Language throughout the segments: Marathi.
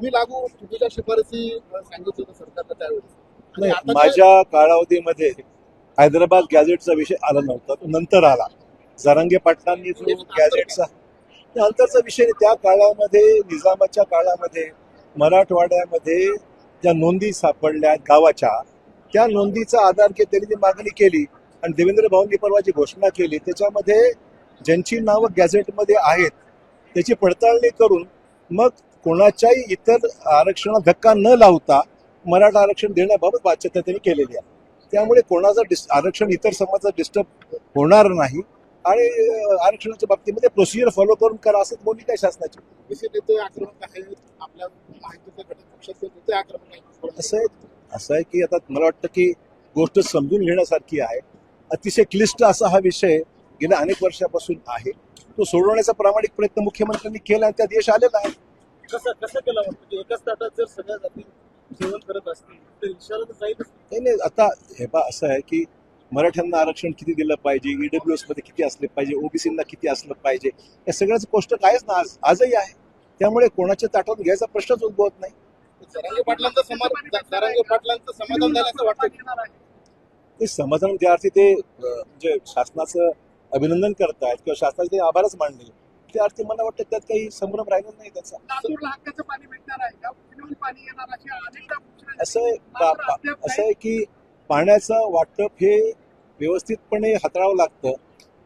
तुम्ही लागू चुकीच्या शिफारसी अं, सांगितलं होतं सरकारनं त्यावेळेस माझ्या कालावधीमध्ये हैदराबाद गॅझेटचा विषय आला नव्हता तो नंतर आला जरांगे पाटलांनी जो गॅझेटचा नंतरचा विषय. त्या काळामध्ये निजामाच्या काळामध्ये मराठवाड्यामध्ये ज्या नोंदी सापडल्या गावाच्या त्या नोंदीचा आधार घेत त्यांनी ती मागणी केली आणि देवेंद्र भाऊंनी परवा जी घोषणा केली त्याच्यामध्ये ज्यांची नावं गॅझेटमध्ये आहेत त्याची पडताळणी करून मग कोणाच्याही इतर आरक्षणात धक्का न लावता मराठा आरक्षण देण्याबाबत बाध्यता त्यांनी केलेली आहे. त्यामुळे कोणाचं डिस आरक्षण इतर समाजाचं डिस्टर्ब होणार नाही आणि आरक्षणाच्या बाबतीमध्ये प्रोसिजर फॉलो करून करा असंच भूमिका आहे शासनाची? आक्रमक आहेत आपल्या आक्रमक असं आहे असं आहे की आता मला वाटतं की गोष्ट समजून घेण्यासारखी आहे. अतिशय क्लिष्ट असा हा विषय गेल्या अनेक वर्षापासून आहे. तो सोडवण्याचा प्रामाणिक प्रयत्न मुख्यमंत्र्यांनी केला आणि त्यात यश आलेलं आहे. कसं कसं केलं की एकाच ताटात जर सगळ्या जाती जेवण करत असतील तर तर जाईलच नाही. नाही आता हे पा असं आहे की मराठ्यांना आरक्षण किती दिलं पाहिजे ईडब्ल्यू एसमध्ये किती असले पाहिजे ओबीसीना किती असलं पाहिजे या सगळ्याच गोष्ट आहेच ना आज आजही आहे. त्यामुळे कोणाच्या ताटातून घ्यायचा प्रश्नच उद्भवत नाही. जरांगे पाटलांचं समाधान जरांगे पाटलांचं समाधान झाल्याचं वाटतं ते समाधान त्या अर्थी ते अं, म्हणजे शासनाचं अभिनंदन करतायत किंवा शासनाचे ते आभारच मानले. त्या अर्थी मला वाटतं त्यात काही संभ्रम राहिला नाही त्याचा. पाणी भेटणार आहे का? पाणी. असं आहे असं की पाण्याचं वाटप हे व्यवस्थितपणे हाताळावं लागतं.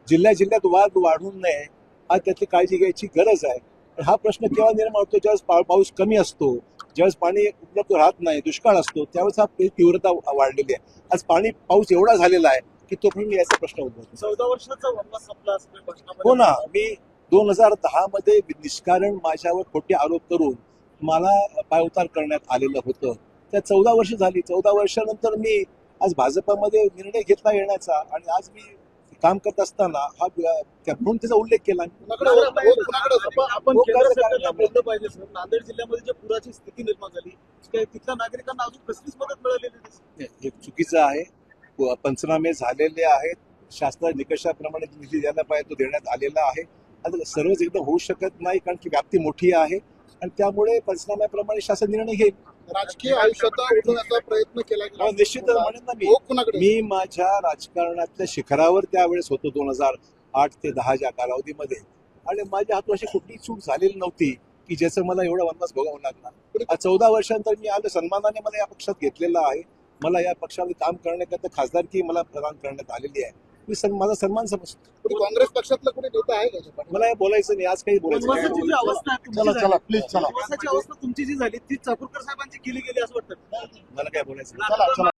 जिल्ह्या जिल्ह्यात वाद वाढू नये हा त्याची काळजी घ्यायची गरज आहे. पण हा प्रश्न केव्हा निर्माण होतो? ज्यावेळेस पाऊस कमी असतो ज्यावेळेस पाणी उपलब्ध राहत नाही दुष्काळ असतो त्यावेळेस हा ती तीव्रता वाढलेली आहे. आज पाणी पाऊस एवढा झालेला आहे की तोपर्यंत याचा प्रश्न उद्भवतो. चौदा वर्षाचा हो ना मी दोन हजार दहा मध्ये निष्कारण माझ्यावर खोटे आरोप करून मला पायउतार करण्यात आलेलं होतं. त्या चौदा वर्ष झाली. चौदा वर्षानंतर मी आज भाजपामध्ये निर्णय घेतला येण्याचा आणि आज मी काम करत असताना हा म्हणून त्याचा उल्लेख केला? आपण हो. बोललं पाहिजे सर. नांदेड जिल्ह्यामध्ये पुराची स्थिती निर्माण झाली तिथल्या नागरिकांना अजून कसलीच मदत मिळालेली हे चुकीचं आहे. पंचनामे झालेले आहेत. शासनाच्या निकषाप्रमाणे निधी द्यायला पाहिजे तो देण्यात आलेला आहे. आता सर्वच एकदम होऊ शकत नाही कारण की व्याप्ती मोठी आहे. आणि त्यामुळे पंचनाम्याप्रमाणे शासन निर्णय घेईल. राजकीय आयुष्यात उठवण्याचा प्रयत्न केला हो, निश्चितच म्हणेन ना मी. हो मी माझ्या राजकारणातल्या शिखरावर त्यावेळेस होतो दोन हजार आठ ते दहाच्या कालावधीमध्ये. आणि माझ्या हातून अशी कुठलीही चूक झालेली नव्हती की ज्याचं मला एवढा वनवास भोगावं लागला चौदा वर्षांतर मी आलो सन्मानाने मला या पक्षात घेतलेला आहे. मला या पक्षामध्ये काम करण्याकरता खासदारकी मला प्रदान करण्यात आलेली आहे. मी सन- माझा सन्मान समजतो काँग्रेस पक्षातलं कोणी नेता आहे का? मला हे बोलायचं नाही आज काही बोलायचं वनवासाची नाही. जी अवस्था आहे तुमची चला, झाली, चला, please, चला. वनवासाची अवस्था तुमची जी झाली ती चाकूरकर साहेबांची केली गेली असं वाटतं मला काय बोलायचं.